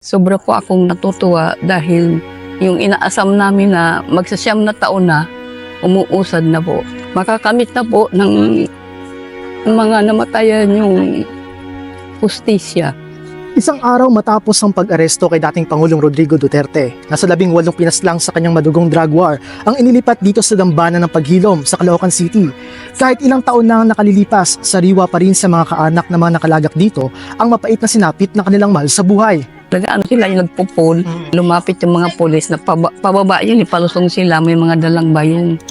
Sobra po akong natutuwa dahil yung inaasam namin na magsasyam na taon na, umuusad na po. Makakamit na po ng mga namatayan yung justisya. Isang araw matapos ang pag-aresto kay dating Pangulong Rodrigo Duterte, nasa labing walong pinaslang sa kanyang madugong drug war, ang inilipat dito sa dambana ng paghilom sa Caloocan City. Kahit ilang taon na ang nakalilipas, sariwa pa rin sa mga kaanak na mga nakalagak dito ang mapait na sinapit na kanilang mahal sa buhay. Nag-ano sila yung nagpupul, lumapit yung mga polis na paba, pababa yun, ipalusong sila, may mga dalang bayong.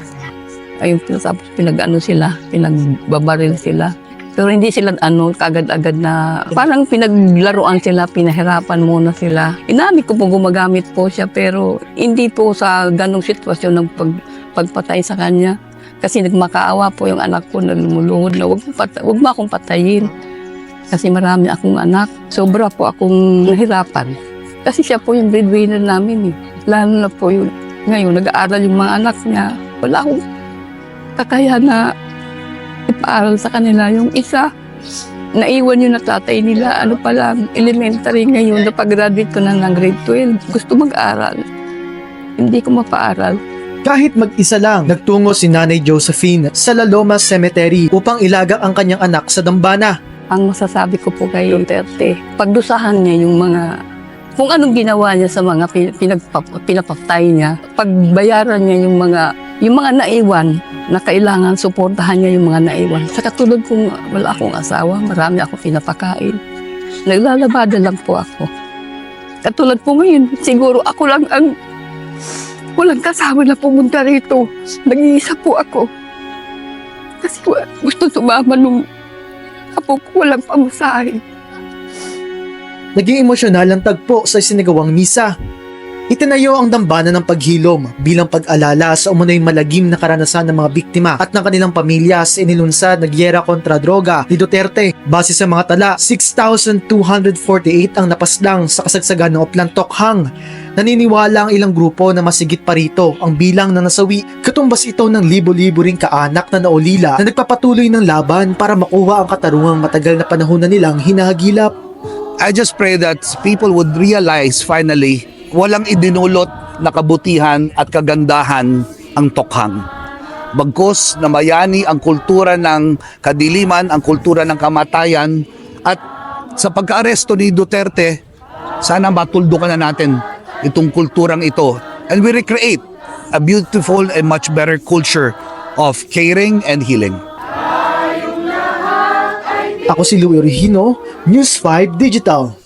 Ayun, tapos pinag-ano sila, pinagbabaril sila. Pero hindi sila ano, kagad-agad na, parang pinaglaruan sila, pinahirapan muna sila. Inamit ko po gumagamit po siya, pero hindi po sa ganong sitwasyon ng pag, pagpatay sa kanya. Kasi nagmakaawa po yung anak ko na lumuluhod na wag, mo wag mo akong patayin. Kasi marami akong anak. Sobra po akong nahirapan. Kasi siya po yung breadwinner namin eh. Lalo na po yun. Ngayon, nag-aaral yung mga anak niya. Wala akong kakaya na ipaaral sa kanila. Yung isa, naiwan yung natatay nila. Ano pa lang, elementary ngayon. Napag-graduate ko na ng grade 12. Gusto mag-aral. Hindi ko mapaaral. Kahit mag-isa lang, nagtungo si Nanay Josephine sa La Loma Cemetery upang ilaga ang kanyang anak sa dambana. Ang masasabi ko po kay Duterte, pagdusahan niya yung mga kung anong ginawa niya sa mga pin- pinagpap- pinapatay niya, pagbayaran niya yung mga yung mga naiwan na kailangan suportahan niya yung mga naiwan. Sa katulad kong wala akong asawa, marami ako pinapakain. Naglalabada lang po ako. Katulad po ngayon, siguro ako lang ang walang kasama na pumunta rito. Nag-iisa po ako. Kasi gusto sumama nung ko walang pamasahe. Naging emosyonal ang tagpo sa sinagawang misa. Itinayo ang dambana ng paghilom bilang pag-alala sa umunoy malagim na karanasan ng mga biktima at ng kanilang pamilya sa inilunsad na gyera kontra droga ni Duterte. Base sa mga tala, 6,248 ang napaslang sa kasagsagan ng Oplan Tokhang. Naniniwala ang ilang grupo na masigit pa rito ang bilang na nasawi. Katumbas ito ng libo-libo ring kaanak na naulila na nagpapatuloy ng laban para makuha ang katarungang matagal na panahon na nilang hinahagilap. I just pray that people would realize finally walang idinulot na kabutihan at kagandahan ang tokhang. Bagkus na mayani ang kultura ng kadiliman, ang kultura ng kamatayan at sa pagkaaresto ni Duterte, sana matuldukan na natin itong kulturang ito and we recreate a beautiful and much better culture of caring and healing. Ako si Louie Orihino, News 5 Digital.